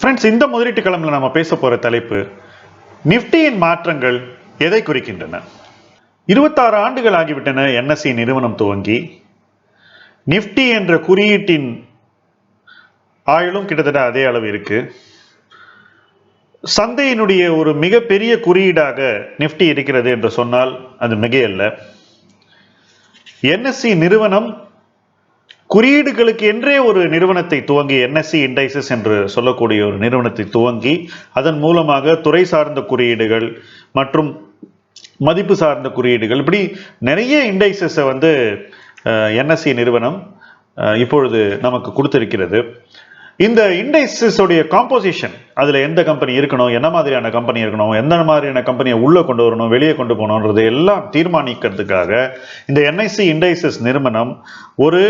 Friends இந்த முதலீட்டு கிழமையில் நம்ம பேச போற தலைப்பு நிஃப்டியின் மாற்றங்கள் எதை குறிக்கின்றன? இருபத்தாறு ஆண்டுகள் ஆகிவிட்டன என்எஸ்சி நிறுவனம் துவங்கி. நிஃப்டி என்ற குறியீட்டின் ஆயுளும் கிட்டத்தட்ட அதே அளவு இருக்கு. சந்தையினுடைய ஒரு மிகப்பெரிய குறியீடாக நிஃப்டி இருக்கிறது என்று சொன்னால் அது மிகையல்ல. என்எஸ்சி நிறுவனம் குறியீடுகளுக்கு என்றே ஒரு நிறுவனத்தை துவங்கி என்எஸ்சி இண்டைசஸ் என்று சொல்லக்கூடிய ஒரு நிறுவனத்தை துவங்கி அதன் மூலமாக துறை சார்ந்த குறியீடுகள் மற்றும் மதிப்பு சார்ந்த குறியீடுகள் இப்படி நிறைய இண்டைசஸை வந்து என்எஸ்சி நிறுவனம் இப்பொழுது நமக்கு கொடுத்திருக்கிறது. இந்த இண்டைசஸோடைய காம்போசிஷன் அதில் எந்த கம்பெனி இருக்கணும் என்ன மாதிரியான கம்பெனி இருக்கணும் எந்த மாதிரியான கம்பெனியை உள்ளே கொண்டு வரணும் வெளியே கொண்டு போகணுன்றது எல்லாம் தீர்மானிக்கிறதுக்காக இந்த என்ஐசி இண்டைசஸ் நிறுவனம் ஒரு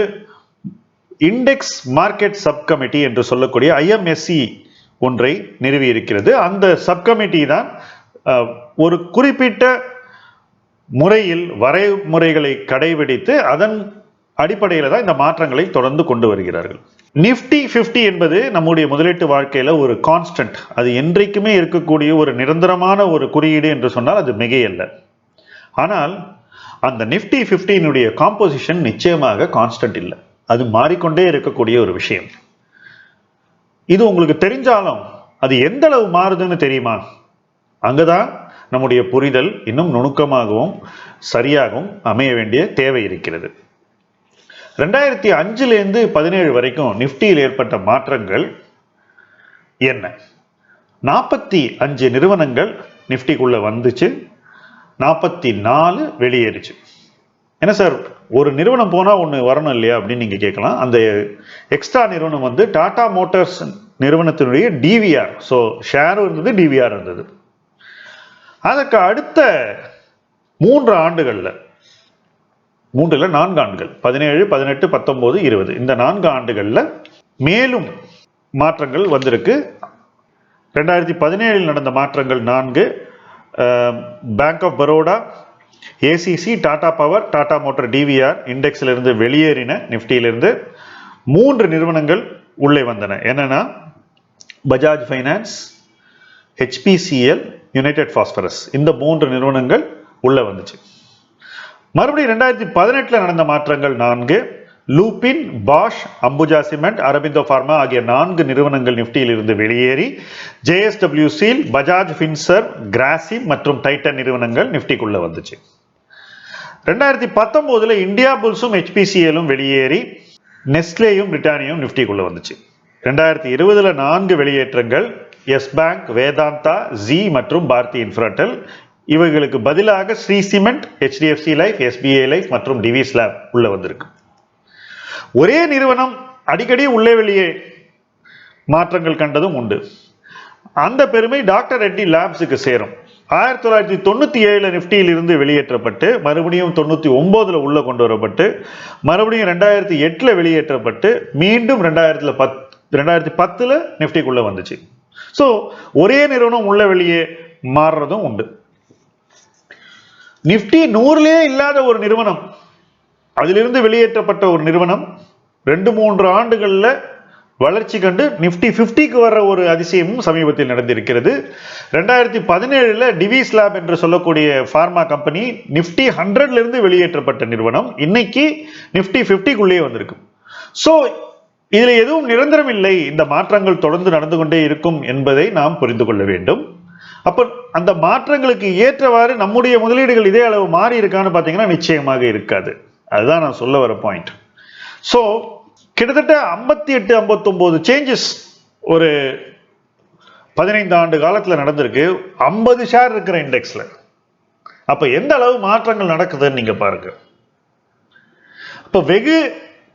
இண்டெக்ஸ் மார்க்கெட் சப் கமிட்டி என்று சொல்லக்கூடிய ஐஎம்எஸ்சி ஒன்றை நிறுவி இருக்கிறது அந்த சப் கமிட்டி தான் ஒரு குறிப்பிட்ட முறையில் வரைமுறைகளை கடைபிடித்து அதன் அடிப்படையில் தான் இந்த மாற்றங்களை தொடர்ந்து கொண்டு வருகிறார்கள். நிஃப்டி 50 என்பது நம்முடைய முதலீட்டு வாழ்க்கையில் ஒரு கான்ஸ்டன்ட் அது என்றைக்குமே இருக்கக்கூடிய ஒரு நிரந்தரமான ஒரு குறியீடு என்று சொன்னால் அது மிகையல்ல. ஆனால் அந்த நிஃப்டி ஃபிஃப்டியினுடைய காம்போசிஷன் நிச்சயமாக கான்ஸ்டன்ட் இல்லை. அது மாறிக்கொண்டே இருக்கக்கூடிய ஒரு விஷயம். இது உங்களுக்கு தெரிஞ்சாலும் அது எந்த அளவு மாறுதுன்னு தெரியுமா? அங்கதான் நம்முடைய புரிதல் இன்னும் நுணுக்கமாகவும் சரியாகவும் அமைய வேண்டிய தேவை இருக்கிறது. ரெண்டாயிரத்தி அஞ்சுலேருந்து பதினேழு வரைக்கும் நிஃப்டியில் ஏற்பட்ட மாற்றங்கள் என்ன? நாற்பத்தி அஞ்சு நிறுவனங்கள் நிஃப்டிக்குள்ளே வந்துச்சு. நாற்பத்தி நாலு வெளியேறுச்சு. என்ன சார்? ஒரு நிறுவனம் போனால் ஒன்று வரணும் இல்லையா அப்படின்னு நீங்கள் கேட்கலாம். அந்த எக்ஸ்ட்ரா நிறுவனம் வந்து டாடா மோட்டார்ஸ் நிறுவனத்தினுடைய டிவிஆர் ஸோ ஷேரும் இருந்தது டிவிஆர் இருந்தது. அதற்கு அடுத்த மூன்று ஆண்டுகளில் மூன்றில் நான்கு ஆண்டுகள் பதினேழு பதினெட்டு பத்தொம்போது இருபது. இந்த நான்கு ஆண்டுகளில் மேலும் மாற்றங்கள் வந்திருக்கு. ரெண்டாயிரத்தி பதினேழில் நடந்த மாற்றங்கள் நான்கு. Bank of Baroda ACC Tata power Tata motor TVR இண்டெக்ஸிலிருந்து வெளியேறின நிஃப்டியிலிருந்து மூன்று நிறுவனங்கள் உள்ளே வந்தன. என்னன்னா Bajaj finance HPCL United Phosphorus இந்த மூன்று நிறுவனங்கள் உள்ள வந்துச்சு. மறுபடியும் ரெண்டாயிரத்தி பதினெட்டுல நடந்த மாற்றங்கள் நான்கு. Lupin Bosch Ambuja cement Aurobindo pharma ஆகிய நான்கு நிறுவனங்கள் நிஃப்டியில் இருந்து வெளியேறி ஜேஎஸ்டபிள்யூ சீல் பஜாஜ் ஃபின்சர் கிராசி மற்றும் டைட்டன் நிறுவனங்கள் நிஃப்டிக்குள்ள வந்துச்சு. ரெண்டாயிரத்தி பத்தொன்பதுல இந்தியா புல்ஸும் ஹெச்பிசிஎலும் வெளியேறி நெஸ்லேயும் பிரிட்டானியும் நிஃப்டிக்குள்ளே வந்துச்சு. ரெண்டாயிரத்தி இருபதுல நான்கு வெளியேற்றங்கள் எஸ் பேங்க் வேதாந்தா ஜி மற்றும் பாரதி இன்ஃப்ராட்டல் இவைகளுக்கு பதிலாக Shree cement HDFC life SBI life மற்றும் டிவிஸ் லேப் உள்ள வந்திருக்கு. ஒரே நிறுவனம் அடிக்கடி உள்ளே வெளியே மாற்றங்கள் கண்டதும் உண்டு. அந்த பெருமை டாக்டர் ரெட்டி லேப்ஸுக்கு சேரும். ஆயிரத்தி தொள்ளாயிரத்தி தொண்ணூத்தி ஏழுல நிஃப்டியில் இருந்து வெளியேற்றப்பட்டு மறுபடியும் தொண்ணூத்தி ஒன்பதுல உள்ள கொண்டு வரப்பட்டு மறுபடியும் ரெண்டாயிரத்தி எட்டுல வெளியேற்றப்பட்டு மீண்டும் ரெண்டாயிரத்துல பத் ரெண்டாயிரத்தி பத்துல நிஃப்டிக்குள்ளே வந்துச்சு. ஸோ ஒரே நிறுவனம் உள்ள வெளியே மாறுறதும் உண்டு. நிஃப்டி நூறுலேயே இல்லாத ஒரு நிறுவனம் அதிலிருந்து வெளியேற்றப்பட்ட ஒரு நிறுவனம் ரெண்டு மூன்று ஆண்டுகளில் வளர்ச்சி கண்டு நிஃப்டி 50க்கு வர்ற ஒரு அதிசயமும் சமீபத்தில் நடந்திருக்கிறது. ரெண்டாயிரத்தி பதினேழில் டிவிஸ் லேப் என்று சொல்லக்கூடிய ஃபார்மா கம்பெனி நிஃப்டி ஹண்ட்ரட்லேருந்து வெளியேற்றப்பட்ட நிறுவனம். இன்னைக்கு நிஃப்டி 50க்குள்ளேயே வந்திருக்கு. ஸோ இதில் எதுவும் நிரந்தரம் இல்லை. இந்த மாற்றங்கள் தொடர்ந்து நடந்து கொண்டே இருக்கும் என்பதை நாம் புரிந்து கொள்ள வேண்டும். அப்போ அந்த மாற்றங்களுக்கு ஏற்றவாறு நம்முடைய முதலீடுகள் இதே அளவு மாறி இருக்கான்னு பார்த்தீங்கன்னா நிச்சயமாக இருக்காது. அதுதான் நான் சொல்ல வர பாயிண்ட் ஸோ கிட்டத்தட்ட ஐம்பத்தி எட்டு ஐம்பத்தொம்போது சேஞ்சஸ் ஒரு பதினைந்து ஆண்டு காலத்தில் நடந்திருக்கு. ஐம்பது ஷேர் இருக்கிற இண்டெக்ஸில் அப்போ எந்த அளவு மாற்றங்கள் நடக்குதுன்னு நீங்கள் பாருங்க. அப்போ வெகு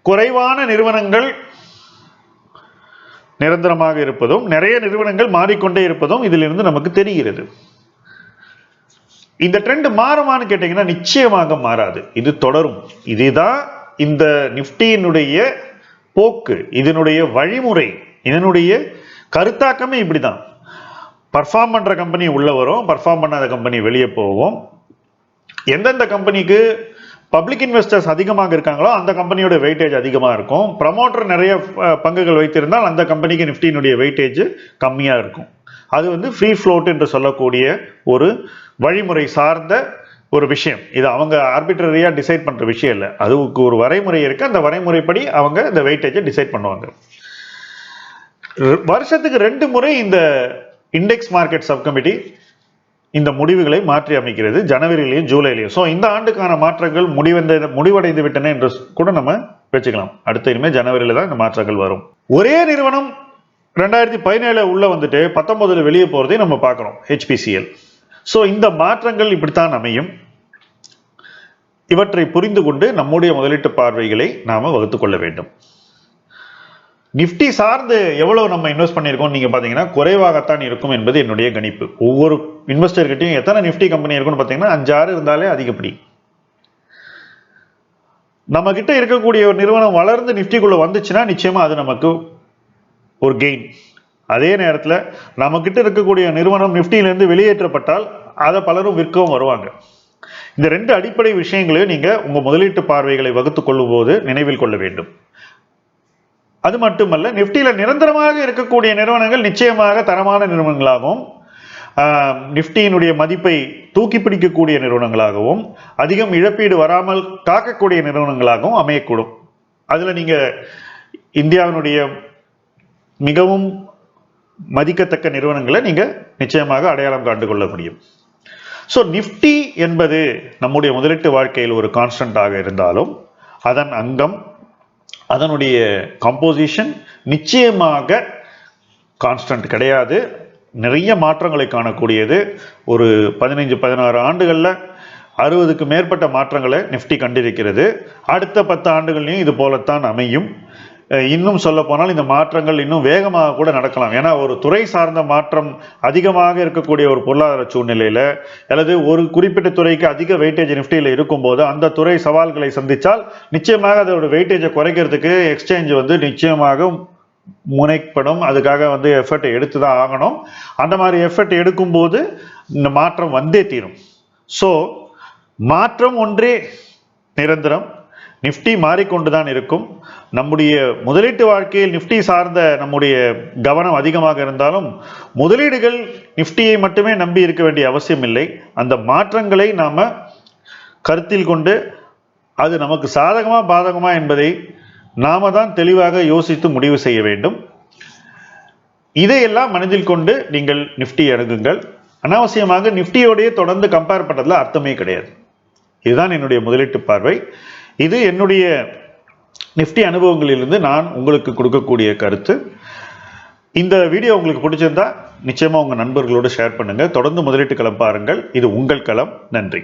குறைவான நிறுவனங்கள் நிரந்தரமாக இருப்பதும் நிறைய நிறுவனங்கள் மாறிக்கொண்டே இருப்பதும் இதிலிருந்து நமக்கு தெரிகிறது. இந்த ட்ரெண்ட் மாறுமான்னு கேட்டிங்கன்னா நிச்சயமாக மாறாது. இது தொடரும். இதுதான் இந்த நிஃப்டியினுடைய போக்கு இதனுடைய வழிமுறை இதனுடைய கருத்தாக்கமே இப்படிதான். பர்ஃபார்ம் பண்ற கம்பெனி உள்ள வரும் பர்ஃபார்ம் பண்ணாத கம்பெனி வெளியே போகும். எந்தெந்த கம்பெனிக்கு பப்ளிக் இன்வெஸ்டர்ஸ் அதிகமாக இருக்காங்களோ அந்த கம்பெனியோட வெயிட்டேஜ் அதிகமாக இருக்கும். ப்ரமோட்டர் நிறைய பங்குகள் வைத்திருந்தால் அந்த கம்பெனிக்கு நிஃப்டியினுடைய வெயிட்டேஜ் கம்மியாக இருக்கும். அது வந்து ஃப்ரீ ஃப்ளோட் என்று சொல்லக்கூடிய ஒரு வழிமுறை சார்ந்த ஒரு விஷயம். இது அவங்க ஆர்பிட்ரரியாக டிசைட் பண்ணுற விஷயம் இல்லை. அதுக்கு ஒரு வரைமுறை இருக்குது அந்த வரைமுறைப்படி அவங்க இந்த வெயிட்டேஜை டிசைட் பண்ணுவாங்க. வருஷத்துக்கு ரெண்டு முறை இந்த இண்டெக்ஸ் மார்க்கெட் சப் கமிட்டி இந்த முடிவுகளை மாற்றி அமைக்கிறது. ஜனவரியிலையும் ஜூலையிலையும். ஸோ இந்த ஆண்டுக்கான மாற்றங்கள் முடிவந்த முடிவடைந்து விட்டன என்று கூட நம்ம வச்சுக்கலாம் அடுத்த இனிமேல் ஜனவரியில் தான் இந்த மாற்றங்கள் வரும். ஒரே நிறுவனம் ரெண்டாயிரத்தி பதினேழு உள்ளே வந்துட்டு பத்தொன்பதுல வெளியே போகிறதையும் நம்ம பார்க்குறோம் ஹெச்பிசிஎல் ஸோ இந்த மாற்றங்கள் இப்படித்தான் அமையும். இவற்றை புரிந்து கொண்டு நம்முடைய முதலீட்டு பார்வைகளை நாம் வகுத்துக்கொள்ள வேண்டும். நிஃப்டி சார்ந்து எவ்வளவு நம்ம இன்வெஸ்ட் பண்ணியிருக்கோம் நீங்க பாத்தீங்கன்னா குறைவாகத்தான் இருக்கும் என்பது என்னுடைய கணிப்பு. ஒவ்வொரு இன்வெஸ்டர்கிட்டையும் எத்தனை நிஃப்டி கம்பெனி இருக்கும்னு பாத்தீங்கன்னா அஞ்சாறு இருந்தாலே அதிகப்படி. நம்ம கிட்ட இருக்கக்கூடிய ஒரு நிறுவனம் வளர்ந்து நிஃப்டிக்குள்ள வந்துச்சுன்னா நிச்சயமா அது நமக்கு ஒரு கெயின் அதே நேரத்தில் நம்ம கிட்ட இருக்கக்கூடிய நிறுவனம் நிஃப்டியிலிருந்து வெளியேற்றப்பட்டால் அதை பலரும் விற்கவும் வருவாங்க. இந்த ரெண்டு அடிப்படை விஷயங்களையும் நீங்க உங்க முதலீட்டு பார்வைகளை வகுத்துக் கொள்ளும் போது நினைவில் கொள்ள வேண்டும். அது மட்டுமல்ல நிஃப்டியில் நிரந்தரமாக இருக்கக்கூடிய நிறுவனங்கள் நிச்சயமாக தரமான நிறுவனங்களாகவும் நிஃப்டியினுடைய மதிப்பை தூக்கி பிடிக்கக்கூடிய நிறுவனங்களாகவும் அதிகம் இழப்பீடு வராமல் காக்கக்கூடிய நிறுவனங்களாகவும் அமையக்கூடும். அதுல நீங்க இந்தியாவினுடைய மிகவும் மதிக்கத்தக்க நிறுவனங்களை நீங்க நிச்சயமாக அடையாளம் காண்டு கொள்ள முடியும். ஸோ நிஃப்டி என்பது நம்முடைய முதலீட்டு வாழ்க்கையில் ஒரு கான்ஸ்டன்டாக இருந்தாலும் அதன் அங்கம் அதனுடைய கம்போசிஷன் நிச்சயமாக கான்ஸ்டன்ட் கிடையாது. நிறைய மாற்றங்களை காணக்கூடியது. ஒரு பதினைஞ்சு பதினாறு ஆண்டுகளில் அறுபதுக்கு மேற்பட்ட மாற்றங்களை நிஃப்டி கண்டிருக்கிறது. அடுத்த பத்து ஆண்டுகள்லையும் இது போலத்தான் அமையும். இன்னும் சொல்ல போனால் இந்த மாற்றங்கள் இன்னும் வேகமாக கூட நடக்கலாம். ஏன்னா ஒரு துறை சார்ந்த மாற்றம் அதிகமாக இருக்கக்கூடிய ஒரு பொருளாதார சூழ்நிலையில் அல்லது ஒரு குறிப்பிட்ட துறைக்கு அதிக வெயிட்டேஜ் நிஃப்டியில் இருக்கும்போது அந்த துறை சவால்களை சந்தித்தால் நிச்சயமாக அதோட வெயிட்டேஜை குறைக்கிறதுக்கு எக்ஸ்சேஞ்ச் வந்து நிச்சயமாக முனைப்படும். அதுக்காக வந்து எஃபர்ட் எடுத்து தான் ஆகணும். அந்த மாதிரி எஃபர்ட் எடுக்கும்போது இந்த மாற்றம் வந்தே தீரும். ஸோ மாற்றம் ஒன்றே நிரந்தரம். நிஃப்டி மாறிக்கொண்டுதான் இருக்கும். நம்முடைய முதலீட்டு வாழ்க்கையில் நிஃப்டி சார்ந்த நம்முடைய கவனம் அதிகமாக இருந்தாலும் முதலீடுகள் நிஃப்டியை மட்டுமே நம்பி இருக்க வேண்டிய அவசியம் இல்லை. அந்த மாற்றங்களை நாம் கருத்தில் கொண்டு அது நமக்கு சாதகமாக பாதகமா என்பதை நாம தான் தெளிவாக யோசித்து முடிவு செய்ய வேண்டும். இதையெல்லாம் மனதில் கொண்டு நீங்கள் நிஃப்டி அணுகுங்கள் அனாவசியமாக நிஃப்டியோடைய தொடர்ந்து கம்பேர் பண்ணுறதுல அர்த்தமே கிடையாது. இதுதான் என்னுடைய முதலீட்டு பார்வை. இது என்னுடைய நிஃப்டி அனுபவங்களிலிருந்து நான் உங்களுக்கு கொடுக்கக்கூடிய கருத்து. இந்த வீடியோ உங்களுக்கு பிடிச்சிருந்தா நிச்சயமாக உங்கள் நண்பர்களோடு ஷேர் பண்ணுங்கள் தொடர்ந்து முதலீட்டு களம் பாருங்கள். இது உங்கள் களம். நன்றி.